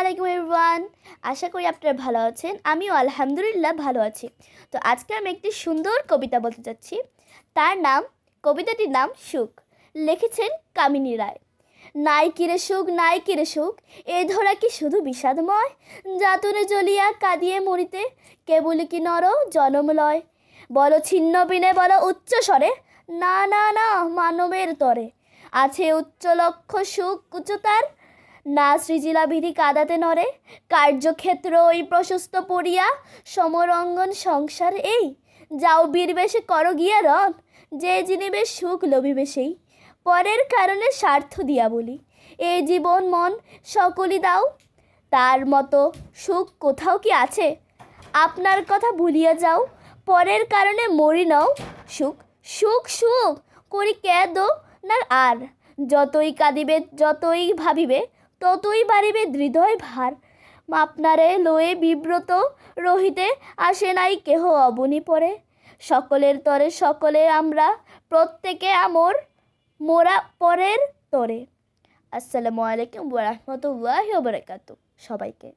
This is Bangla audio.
আলাইকুম এভরিওয়ান। আশা করি আপনারা ভালো আছেন। আমিও আলহামদুলিল্লাহ ভালো আছি। তো আজকে আমি একটি সুন্দর কবিতা বলতে চাচ্ছি। তার নাম, কবিতাটির নাম সুখ। লিখেছেন কামিনী রায়। নাই কিরে সুখ, নাই কিরে সুখ? এ ধরা কি শুধু বিষাদময়? যাতনে জ্বলিয়া কাঁদিয়ে মরিতে কেবল কি নর জনম লয়? বলো ছিন্ন বিনে, বলো উচ্চ স্বরে, না না না, মানবের তরে। আছে উচ্চ লক্ষ্য সুখ উচ্চতার না সৃজিলা বিধি কাদাতে নরে কার্যক্ষেত্র ওই প্রশস্ত পড়িয়া, সমরঙ্গন সংসার এই। যাও বীরবেশে কর গিয়া রন যে যিনি জিনিবে সুখ লভিবে সেই। পরের কারণে স্বার্থ দিয়া বলি এই জীবন মন সকলই দাও। তার মতো সুখ কোথাও কি আছে? আপনার কথা ভুলিয়া যাও, পরের কারণে মরি নাও। সুখ সুখ সুখ, করি কেদো না আর। যতই কাঁদিবে, যতই ভাবিবে ততই বাড়িবে হৃদয় ভার। মাপনারে লয়ে বিব্রত রহিতে আসে নাই কেহ অবনি পরে। সকলের তরে সকলে আমরা, প্রত্যেকে আমর, মোরা পরের তরে। আসসালামু আলাইকুম রাহমাতুল্লাহি ওয়া বারাকাতুহু সবাইকে।